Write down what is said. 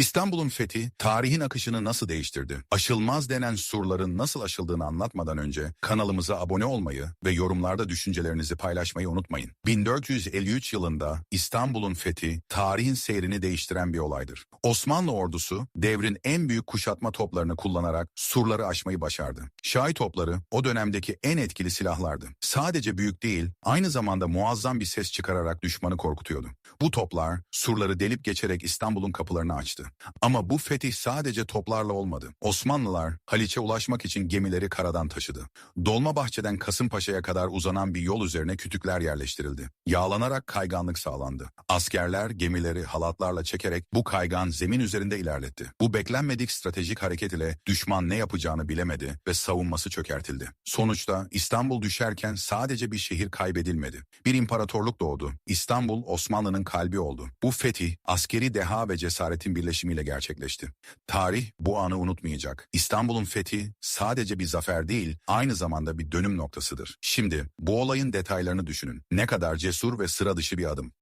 İstanbul'un fethi, tarihin akışını nasıl değiştirdi? Aşılmaz denen surların nasıl aşıldığını anlatmadan önce kanalımıza abone olmayı ve yorumlarda düşüncelerinizi paylaşmayı unutmayın. 1453 yılında İstanbul'un fethi, tarihin seyrini değiştiren bir olaydır. Osmanlı ordusu, devrin en büyük kuşatma toplarını kullanarak surları aşmayı başardı. Şahi topları o dönemdeki en etkili silahlardı. Sadece büyük değil, aynı zamanda muazzam bir ses çıkararak düşmanı korkutuyordu. Bu toplar surları delip geçerek İstanbul'un kapılarını açtı. Ama bu fetih sadece toplarla olmadı. Osmanlılar Haliç'e ulaşmak için gemileri karadan taşıdı. Dolmabahçe'den Kasımpaşa'ya kadar uzanan bir yol üzerine kütükler yerleştirildi. Yağlanarak kayganlık sağlandı. Askerler gemileri halatlarla çekerek bu kaygan zemin üzerinde ilerletti. Bu beklenmedik stratejik hareket ile düşman ne yapacağını bilemedi ve savunması çökertildi. Sonuçta İstanbul düşerken sadece bir şehir kaybedilmedi. Bir imparatorluk doğdu. İstanbul Osmanlı'nın kalbi oldu. Bu fetih askeri deha ve cesaretin birleşimiyle gerçekleşti. Tarih bu anı unutmayacak. İstanbul'un fethi sadece bir zafer değil, aynı zamanda bir dönüm noktasıdır. Şimdi bu olayın detaylarını düşünün. Ne kadar cesur ve sıra dışı bir adım.